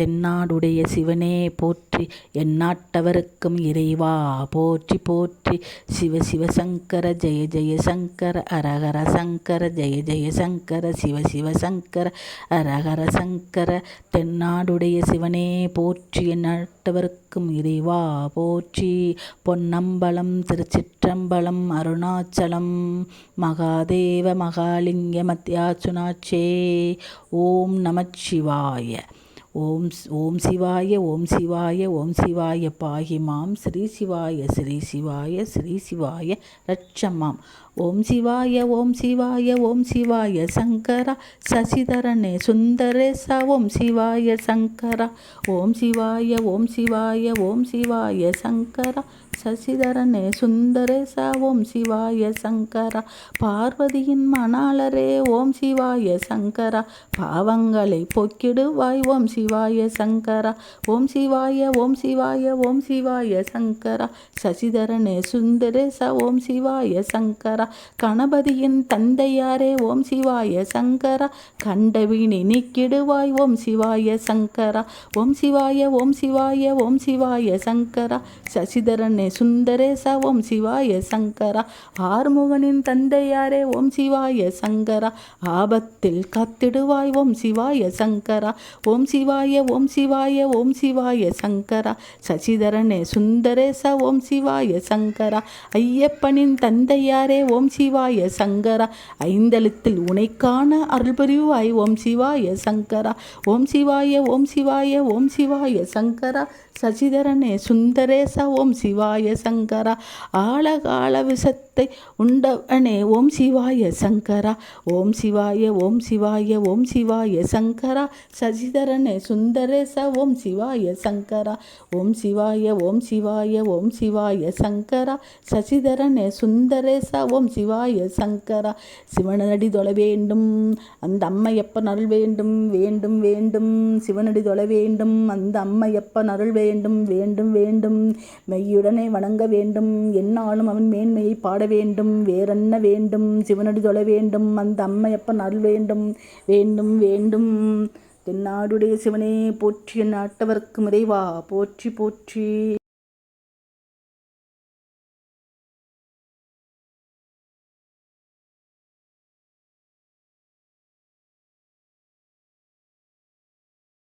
தென்னாடுடைய சிவனே போற்றி எந்நாட்டவருக்கும் இறைவா போற்றி போற்றி. சிவ சிவ சங்கர ஜெய ஜெய சங்கர அரகர சங்கர ஜெய ஜெய சங்கர. சிவ சிவ சங்கர அரஹர சங்கர. தென்னாடுடைய சிவனே போற்றி எந்நாட்டவருக்கும் இறைவா போற்றி. பொன்னம்பலம் திருச்சிற்றம்பலம் அருணாச்சலம். மகாதேவ மகாலிங்க மத்தியாச்சுனாச்சே ஓம் நமச்சிவாய. ஓம் ஸ்- ஓம் சிவாய ஓம் சிவாய ஓம் சிவாய பாகிமாம் ஸ்ரீ சிவாய ஸ்ரீ சிவாய ஸ்ரீ சிவாய ரட்சமாம் ஓம் சிவாய ஓம் சிவாய ஓம் சிவாய சங்கரா சசிதரனே ச ஓம் சிவாய சங்கரா. ஓம் சிவாய ஓம் சிவாய ஓம் சிவாய சங்கரா சசிதரனே ச ஓம் சிவாய சங்கரா. பார்வதியின் மணாளரே ஓம் சிவாய சங்கரா. பாவங்களை பொக்கிடுவாய் ஓம் சிவாய சங்கரா. ஓம் சிவாய ஓம் சிவாய ஓம் சிவாய சங்கரா. சசிதரனே சுந்தரேச ஓம் சிவாய சங்கரா. கணபதியின் தந்தையாரே ஓம் சிவாய சங்கரா. கண்டவினி நீக்கிடுவாய் ஓம் சிவாய சங்கரா. ஓம் சிவாய ஓம் சிவாய ஓம் சிவாய சங்கரா. சசிதரனே சுந்தரேச ஓம் சிவாய சங்கரா. ஆறுமுகனின் தந்தையாரே ஓம் சிவாய சங்கரா. ஆபத்தில் காத்திடுவாய் ஓம் சிவாய சங்கரா. ஓம் சிவாய ஓம் சிவாய ஓம் சிவாய சங்கரா. சசிதரனே சுந்தரேச ஓம் சிவாய சங்கரா. ஐயப்பனின் தந்தையாரே ஓம் சிவாய சங்கரா. ஐந்தெழுத்தில் உனைக்கான அருள்புரிவாய் ஓம் சிவாய சங்கரா. ஓம் சிவாய ஓம் சிவாய ஓம் சிவாய சங்கரா. சசிதரனே சுந்தரேச ஓம் சிவாய சங்கரா. ஆழகால விஷத்தை உண்டவனே ஓம் சிவாய சங்கரா. ஓம் சிவாய ஓம் சிவாய ஓம் சிவாய சங்கரா. சசிதரனே சுந்தரேச ஓம் சிவாய சங்கரா. ஓம் சிவாய ஓம் சிவாய ஓம் சிவாய சங்கரா. சசிதரனே சுந்தரேச ஓம் சிவாய சங்கரா. சிவனடி தொழ வேண்டும் அந்த அம்மையப்பன் அருள் வேண்டும் வேண்டும் வேண்டும். சிவனடி தொழ வேண்டும் அந்த அம்மையப்பன் அருள் வேண்டும் வேண்டும் வேண்டும். மெய்யுடனே வணங்க வேண்டும் எந்நாளும் அவன் மேன்மையை பாட வேண்டும். வேறென்ன வேண்டும் சிவனடி தொழ வேண்டும் அந்த அம்மையப்பன் அருள் வேண்டும். வேண்டும் வேண்டும். தென்னாடுடைய சிவனே போற்றிய நாட்டவர்க்கு இறைவா போற்றி போற்றி.